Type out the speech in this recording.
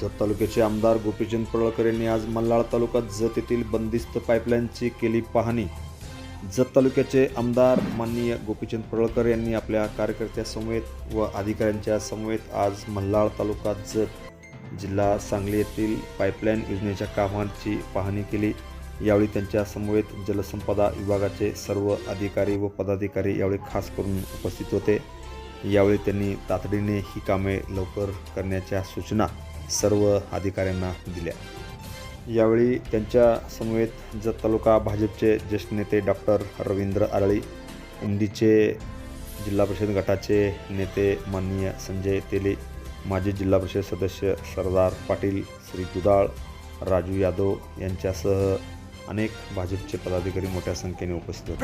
जत तालुक्याचे आमदार गोपीचंद पडळकर यांनी आज मल्हाळ तालुक्यात जत येथील बंदिस्त पाईपलाईनची केली पाहणी. जत तालुक्याचे आमदार माननीय गोपीचंद पडळकर यांनी आपल्या कार्यकर्त्यासमवेत व अधिकाऱ्यांच्या समवेत आज मल्हाळ तालुका जत जिल्हा सांगली येथील पाईपलाईन योजनेच्या कामांची पाहणी केली. यावेळी त्यांच्या समवेत जलसंपदा विभागाचे सर्व अधिकारी व पदाधिकारी यावेळी खास करून उपस्थित होते. यावेळी त्यांनी तातडीने ही कामे लवकर करण्याच्या सूचना सर्व अधिकाऱ्यांना दिल्या. यावेळी त्यांच्या समवेत जत तालुका भाजपचे ज्येष्ठ नेते डॉक्टर रवींद्र आरळी उमदीचे जिल्हा परिषद गटाचे नेते माननीय संजय तेले माजी जिल्हा परिषद सदस्य सरदार पाटील श्री दुदाळ राजू यादव यांच्यासह अनेक भाजपचे पदाधिकारी मोठ्या संख्येने उपस्थित